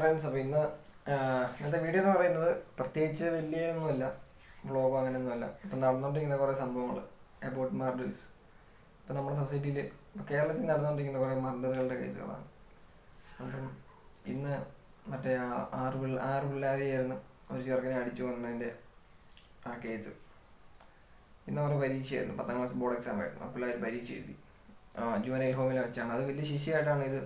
Friends അപ്പോൾ ഇന്ന് ഇന്നത്തെ വീഡിയോ എന്ന് പറയുന്നത് പ്രത്യേകിച്ച് വലിയ ഒന്നുമല്ല വ്ളോഗോ അങ്ങനെയൊന്നുമല്ല. ഇപ്പം നടന്നുകൊണ്ടിരിക്കുന്ന കുറേ സംഭവങ്ങൾ അബൌട്ട് മർഡേഴ്സ് ഇപ്പം നമ്മുടെ സൊസൈറ്റിയിൽ ഇപ്പോൾ കേരളത്തിൽ നടന്നുകൊണ്ടിരിക്കുന്ന കുറേ മർഡറുകളുടെ കേസുകളാണ്. അപ്പം ഇന്ന് മറ്റേ ആറ് പിള്ള ആറ് പിള്ളേരെയായിരുന്നു ഒരു ചെറുക്കനെ അടിച്ചു വന്നതിന്റെ ആ കേസ്. ഇന്ന് അവരുടെ പരീക്ഷയായിരുന്നു. പത്താം ക്ലാസ് ബോർഡ് എക്സാം ആയിരുന്നു. ആ പിള്ളേർ പരീക്ഷ എഴുതി. ജുവനൈൽ ഹോമിൽ വെച്ചാണ്. അത് വലിയ ശിശിയായിട്ടാണ് ഇത്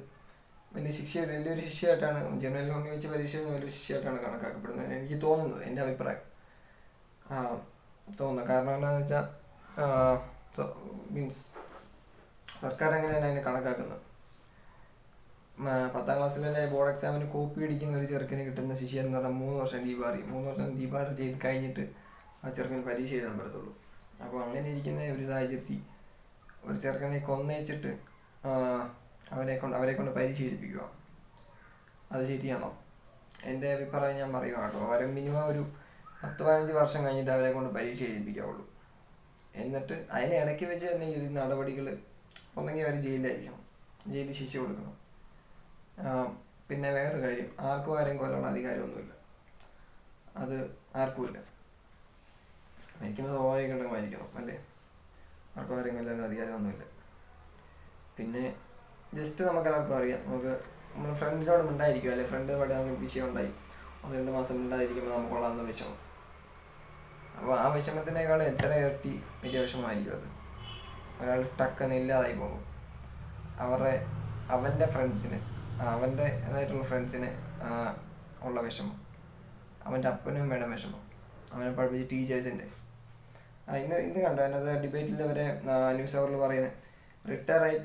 വലിയ ശിക്ഷ വലിയൊരു ശിക്ഷയായിട്ടാണ് ജനറൽ ഹോമിൽ വെച്ച് പരീക്ഷ എഴുതുന്നത് വലിയ ശിക്ഷയായിട്ടാണ് കണക്കാക്കപ്പെടുന്നത് എനിക്ക് തോന്നുന്നത് എന്റെ അഭിപ്രായം. തോന്നുന്നു. കാരണം എന്താണെന്ന് വെച്ചാൽ മീൻസ് സർക്കാർ എങ്ങനെയാണ് അതിനെ കണക്കാക്കുന്നത്? പത്താം പത്താം ക്ലാസ്സിലെ ബോർഡ് എക്സാമിന് കോപ്പി അടിക്കുന്ന ഒരു ചെറുക്കിന് കിട്ടുന്ന ശിക്ഷ എന്ന് പറഞ്ഞാൽ മൂന്ന് വർഷം ഡീബാറി. മൂന്ന് വർഷം ഡീബാർ ചെയ്ത് കഴിഞ്ഞിട്ട് ആ ചെറുക്കന് പരീക്ഷ എഴുതാൻ പറ്റത്തുള്ളൂ. അപ്പോൾ അങ്ങനെ ഇരിക്കുന്ന ഒരു സാഹചര്യത്തിൽ ഒരു ചെറുക്കനെ കൊന്നേച്ചിട്ട് ആ, അവരെ കൊണ്ട് അവരെ കൊണ്ട് പരിശീലിപ്പിക്കുക. അത് ശരിയാണോ എന്റെ അഭിപ്രായം ഞാൻ പറയുക കേട്ടോ. അവരെ മിനിമം ഒരു പത്ത് പതിനഞ്ച് വർഷം കഴിഞ്ഞിട്ട് അവരെ കൊണ്ട് പരീക്ഷ എഴുതിപ്പിക്കാവുള്ളൂ എന്നിട്ട് അതിന് ഇടയ്ക്ക് വെച്ച് തന്നെ ഈ നടപടികൾ ഒന്നെങ്കിൽ അവർ ജയിലിലായിരിക്കണം. ജയിലിൽ ശിക്ഷ കൊടുക്കണം. പിന്നെ വേറൊരു കാര്യം. ആർക്കും ആരെയും കൊല്ലാനുള്ള അധികാരമൊന്നുമില്ല. അത് ആർക്കുമില്ല മരിക്കുന്നത് സ്വാഭാവികമായിട്ടും മരിക്കണം അല്ലേ? ആർക്കും ആരെയും കൊല്ലാനുള്ള അധികാരമൊന്നുമില്ല. പിന്നെ ജസ്റ്റ് നമുക്ക് എല്ലാവർക്കും അറിയാം. നമുക്ക് നമ്മുടെ ഫ്രണ്ടിനോട് ഉണ്ടായിരിക്കും അല്ലെ? ഫ്രണ്ട് ഇവിടെ നമുക്ക് വിഷയം ഉണ്ടായി ഒന്ന് രണ്ട് മാസം ഉണ്ടായിരിക്കുമ്പോൾ നമുക്കുള്ളതെന്ന് വിഷമം. അപ്പോൾ ആ വിഷമത്തിനേക്കാൾ എത്ര ഇരട്ടി വലിയ വിഷമമായിരിക്കും അത്. ഒരാൾ ടക്കെന്ന് ഇല്ലാതായി പോകും. അവരുടെ അവന്റെ ഫ്രണ്ട്സിന് അവന്റെ ഇതായിട്ടുള്ള ഫ്രണ്ട്സിന് ഉള്ള വിഷമം. അവന്റെ അപ്പനും വേണം വിഷമം. അവനെ പഠിപ്പിച്ച ടീച്ചേഴ്സിന്റെ ഇന്ന് ഇന്ന് കണ്ടു? അതിനകത്ത് ഡിബേറ്റിൽ അവരെ ന്യൂസ് അവറിൽ പറയുന്നത് റിട്ടയർ ആയി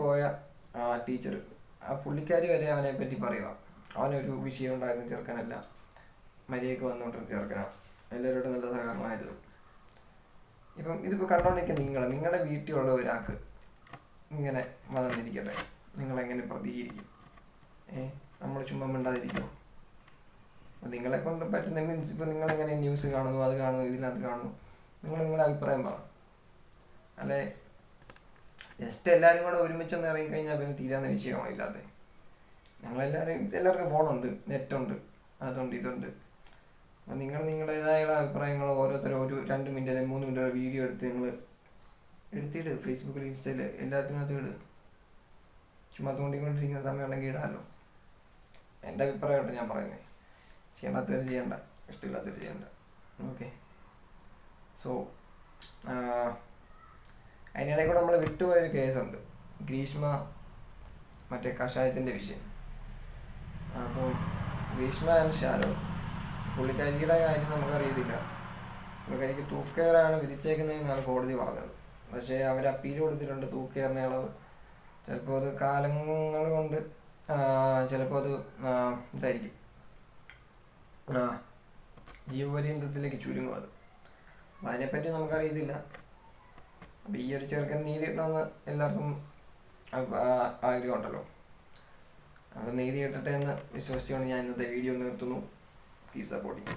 പോയ ടീച്ചർ ആ പുള്ളിക്കാരി വരെ അവനെ പറ്റി പറയുക അവനൊരു വിഷയം ഉണ്ടായിരുന്ന ചെറുക്കനല്ല. മര്യാദയ്ക്ക് വന്നുകൊണ്ടിരുന്ന ചെറുക്കനാണ് എല്ലാവരോടും നല്ല സഹകരണമായിരുന്നു. ഇപ്പം ഇതിപ്പോൾ കണ്ടോണ്ടിരിക്കുന്ന നിങ്ങൾ നിങ്ങളുടെ വീട്ടിലുള്ള ഒരാൾക്ക് ഇങ്ങനെ വന്നിരിക്കട്ടെ. നിങ്ങളെങ്ങനെ പ്രതികരിക്കും? ഏ? നമ്മൾ ചുമ്മാ മിണ്ടാതിരിക്കും നിങ്ങളെ കൊണ്ട് പറ്റുന്ന മീൻസ് ഇപ്പോൾ നിങ്ങളെങ്ങനെ ന്യൂസ് കാണുന്നു അത് കാണുന്നു ഇതിനകത്ത് കാണുന്നു. നിങ്ങൾ നിങ്ങളുടെ അഭിപ്രായം പറ. അല്ലെ? ജസ്റ്റ് എല്ലാവരും കൂടെ ഒരുമിച്ചൊന്ന് ഇറങ്ങിക്കഴിഞ്ഞാൽ പിന്നെ തീരാവുന്ന വിഷയമാണ് ഇല്ലാതെ ഞങ്ങളെല്ലാവരും എല്ലാവർക്കും ഫോണുണ്ട് നെറ്റുണ്ട് അതുണ്ട് ഇതുണ്ട്. അപ്പം നിങ്ങൾ നിങ്ങളുടേതായ അഭിപ്രായങ്ങൾ ഓരോരുത്തരും ഒരു രണ്ട് മിനിറ്റ് അല്ലെങ്കിൽ മൂന്ന് മിനിറ്റ് വീഡിയോ എടുത്ത് നിങ്ങൾ എടുത്തിട്. ഫേസ്ബുക്കിൽ ഇൻസ്റ്റയിൽ എല്ലാത്തിനകത്തും ഇട്. ചുമ്മാ തോണ്ടിക്കൊണ്ടിരിക്കുന്ന സമയം ഉണ്ടെങ്കിൽ ഇടാമല്ലോ എന്റെ അഭിപ്രായമായിട്ട് ഞാൻ പറയുന്നത് ചെയ്യണ്ടാത്തത് ചെയ്യണ്ട ഇഷ്ടമില്ലാത്തവർ ചെയ്യണ്ട. ഓക്കെ. സോ അതിനിടയിൽ കൂടെ നമ്മൾ വിട്ടുപോയൊരു കേസുണ്ട്. ഗ്രീഷ്മ മറ്റേ കഷായത്തിന്റെ വിഷയം. അപ്പോൾ ഗ്രീഷ്മ ആൻഡ് ഷാരോ പുള്ളിക്കാരിയുടെ കാര്യം നമുക്കറിയത്തില്ല. പുള്ളിക്കാരിക്ക് തൂക്കേറാണ് വിധിച്ചേക്കുന്നതെന്നാണ് കോടതി പറഞ്ഞത്. പക്ഷേ അവർ അപ്പീൽ കൊടുത്തിട്ടുണ്ട് തൂക്കേറിന് ഇളവ് ചിലപ്പോൾ അത് കാലങ്ങൾ കൊണ്ട് ചിലപ്പോൾ അത് ഇതായിരിക്കും. ജീവപര്യന്തത്തിലേക്ക് ചുരുങ്ങും അത്. അതിനെപ്പറ്റി നമുക്കറിയത്തില്ല. അപ്പം ഈ ഒരു ചെറുക്കൻ നീതി കിട്ടണമെന്ന് എല്ലാവർക്കും ആഗ്രഹമുണ്ടല്ലോ അപ്പം നീതി കിട്ടട്ടെ എന്ന് വിശ്വസിച്ചുകൊണ്ട് ഞാൻ ഇന്നത്തെ വീഡിയോ നിർത്തുന്നു. Keep supporting